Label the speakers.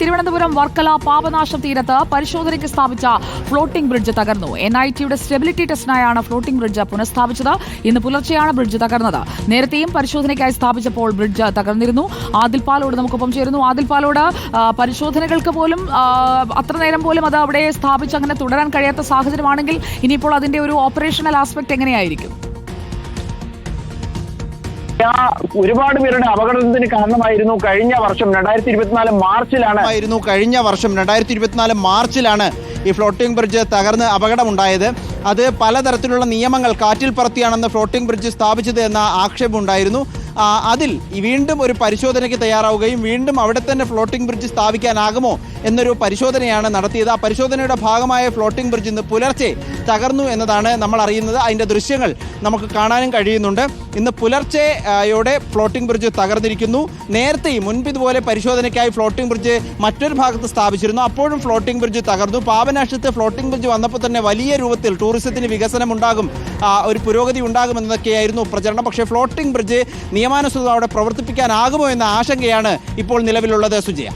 Speaker 1: തിരുവനന്തപുരം വർക്കല പാപനാശം തീരത്ത് പരിശോധനയ്ക്ക് സ്ഥാപിച്ച ഫ്ലോട്ടിംഗ് ബ്രിഡ്ജ് തകർന്നു. എൻ ഐ ടിയുടെ സ്റ്റെബിലിറ്റി ടെസ്റ്റിനായാണ് ഫ്ലോട്ടിംഗ് ബ്രിഡ്ജ് പുനഃസ്ഥാപിച്ചത്. ഇന്ന് പുലർച്ചെയാണ് ബ്രിഡ്ജ് തകർന്നത്. നേരത്തെയും പരിശോധനയ്ക്കായി സ്ഥാപിച്ചപ്പോൾ ബ്രിഡ്ജ് തകർന്നിരുന്നു. ആദിൽ പാലോട് നമുക്കൊപ്പം ചേരുന്നു. ആദിൽ പാലോട് പരിശോധനകൾക്ക് പോലും അത്ര നേരം പോലും അത് അവിടെ സ്ഥാപിച്ച് അങ്ങനെ തുടരാൻ കഴിയാത്ത സാഹചര്യമാണെങ്കിൽ ഇനിയിപ്പോൾ അതിന്റെ ഒരു ഓപ്പറേഷണൽ ആസ്പെക്ട് എങ്ങനെയായിരിക്കും?
Speaker 2: ഒരുപാട് പേരുടെ അപകടത്തിന് കാരണമായിരുന്നു കഴിഞ്ഞ വർഷം രണ്ടായിരത്തി ഇരുപത്തിനാല് മാർച്ചിലാണ്.
Speaker 3: ആയിരുന്നു കഴിഞ്ഞ വർഷം രണ്ടായിരത്തി ഇരുപത്തിനാല് മാർച്ചിലാണ് ഈ ഫ്ലോട്ടിംഗ് ബ്രിഡ്ജ് തകർന്ന് അപകടമുണ്ടായത്. അത് പലതരത്തിലുള്ള നിയമങ്ങൾ കാറ്റിൽ പറത്തിയാണെന്ന് ഫ്ലോട്ടിംഗ് ബ്രിഡ്ജ് സ്ഥാപിച്ചത് എന്ന ആക്ഷേപമുണ്ടായിരുന്നു. അതിൽ വീണ്ടും ഒരു പരിശോധനയ്ക്ക് തയ്യാറാവുകയും വീണ്ടും അവിടെ തന്നെ ഫ്ലോട്ടിംഗ് ബ്രിഡ്ജ് സ്ഥാപിക്കാനാകുമോ എന്നൊരു പരിശോധനയാണ് നടത്തിയത്. ആ പരിശോധനയുടെ ഭാഗമായ ഫ്ലോട്ടിംഗ് ബ്രിഡ്ജ് ഇന്ന് പുലർച്ചെ തകർന്നു എന്നതാണ് നമ്മൾ അറിയുന്നത്. അതിന്റെ ദൃശ്യങ്ങൾ നമുക്ക് കാണാനും കഴിയുന്നുണ്ട്. ഇന്ന് പുലർച്ചെയോടെ ഫ്ലോട്ടിംഗ് ബ്രിഡ്ജ് തകർന്നിരിക്കുന്നു. നേരത്തെയും മുൻപ് ഇതുപോലെ പരിശോധനയ്ക്കായി ഫ്ലോട്ടിംഗ് ബ്രിഡ്ജ് മറ്റൊരു ഭാഗത്ത് സ്ഥാപിച്ചിരുന്നു. അപ്പോഴും ഫ്ലോട്ടിംഗ് ബ്രിഡ്ജ് തകർന്നു. പാപനാശത്ത് ഫ്ലോട്ടിംഗ് ബ്രിഡ്ജ് വന്നപ്പോൾ തന്നെ വലിയ രൂപത്തിൽ ടൂറിസത്തിന് വികസനം ഉണ്ടാകും ഒരു പുരോഗതി ഉണ്ടാകുമെന്നൊക്കെയായിരുന്നു പ്രചരണം. പക്ഷേ ഫ്ലോട്ടിംഗ് ബ്രിഡ്ജ് നിയമാനുസൃതം അവിടെ പ്രവർത്തിപ്പിക്കാനാകുമോ എന്ന ആശങ്കയാണ് ഇപ്പോൾ നിലവിലുള്ളത് സുജയ.